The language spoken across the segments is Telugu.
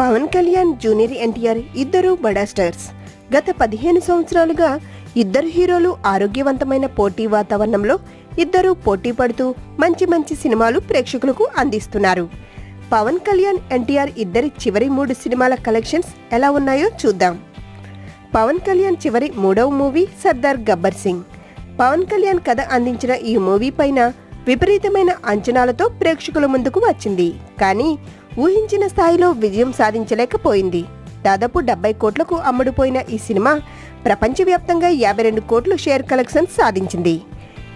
పవన్ కళ్యాణ్ జూనియర్ ఎన్టీఆర్ ఇద్దరు బడా స్టార్స్. గత పదిహేను సంవత్సరాలుగా ఇద్దరు హీరోలు ఆరోగ్యవంతమైన పోటీ వాతావరణంలో ఇద్దరు పోటీ పడుతూ మంచి మంచి సినిమాలు ప్రేక్షకులకు అందిస్తున్నారు. పవన్ కళ్యాణ్ ఎన్టీఆర్ ఇద్దరి చివరి మూడు సినిమాల కలెక్షన్స్ ఎలా ఉన్నాయో చూద్దాం. పవన్ కళ్యాణ్ చివరి మూడవ మూవీ సర్దార్ గబ్బర్ సింగ్. పవన్ కళ్యాణ్ కథ అందించిన ఈ మూవీ పైన విపరీతమైన అంచనాలతో ప్రేక్షకుల ముందుకు వచ్చింది. కానీ ఊహించిన స్థాయిలో విజయం సాధించలేకపోయింది. దాదాపు డెబ్బై కోట్లకు అమ్ముడుపోయిన ఈ సినిమా ప్రపంచవ్యాప్తంగా యాభై రెండు కోట్లు షేర్ కలెక్షన్స్ సాధించింది.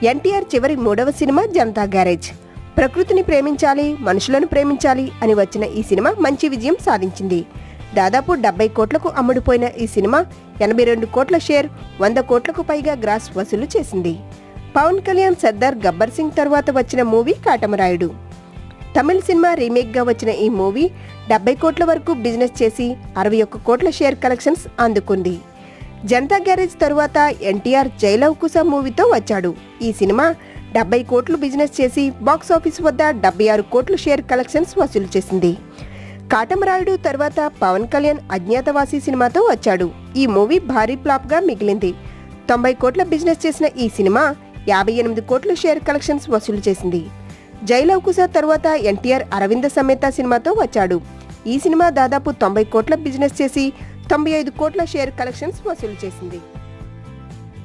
ఎన్టీఆర్ చివరి మూడవ సినిమా జనతా గ్యారేజ్. ప్రకృతిని ప్రేమించాలి మనుషులను ప్రేమించాలి అని వచ్చిన ఈ సినిమా మంచి విజయం సాధించింది. దాదాపు డెబ్బై కోట్లకు అమ్ముడుపోయిన ఈ సినిమా ఎనభై రెండు కోట్ల షేర్ వంద కోట్లకు పైగా గ్రాస్ వసూలు చేసింది. పవన్ కళ్యాణ్ సర్దార్ గబ్బర్ సింగ్ తర్వాత వచ్చిన మూవీ కాటమరాయుడు. తమిళ సినిమా రీమేక్గా వచ్చిన ఈ మూవీ డెబ్బై కోట్ల వరకు బిజినెస్ చేసి అరవై ఒక్క కోట్ల షేర్ కలెక్షన్స్ అందుకుంది. జనతా గ్యారేజ్ తరువాత ఎన్టీఆర్ జైలవ్ కుసా మూవీతో వచ్చాడు. ఈ సినిమా డెబ్బై కోట్లు బిజినెస్ చేసి బాక్స్ ఆఫీస్ వద్ద డెబ్బై ఆరు కోట్లు షేర్ కలెక్షన్స్ వసూలు చేసింది. కాటమరాయుడు తర్వాత పవన్ కళ్యాణ్ అజ్ఞాతవాసి సినిమాతో వచ్చాడు. ఈ మూవీ భారీ ఫ్లాప్గా మిగిలింది. తొంభై కోట్ల బిజినెస్ చేసిన ఈ సినిమా యాభై ఎనిమిది కోట్ల షేర్ కలెక్షన్స్ వసూలు చేసింది. జైలవకుశ తర్వాత ఎన్టీఆర్ అరవింద సమేత సినిమాతో వచ్చాడు. ఈ సినిమా దాదాపు తొంభై కోట్ల బిజినెస్ చేసి తొంభై ఐదు కోట్ల షేర్ కలెక్షన్స్ వసూలు చేసింది.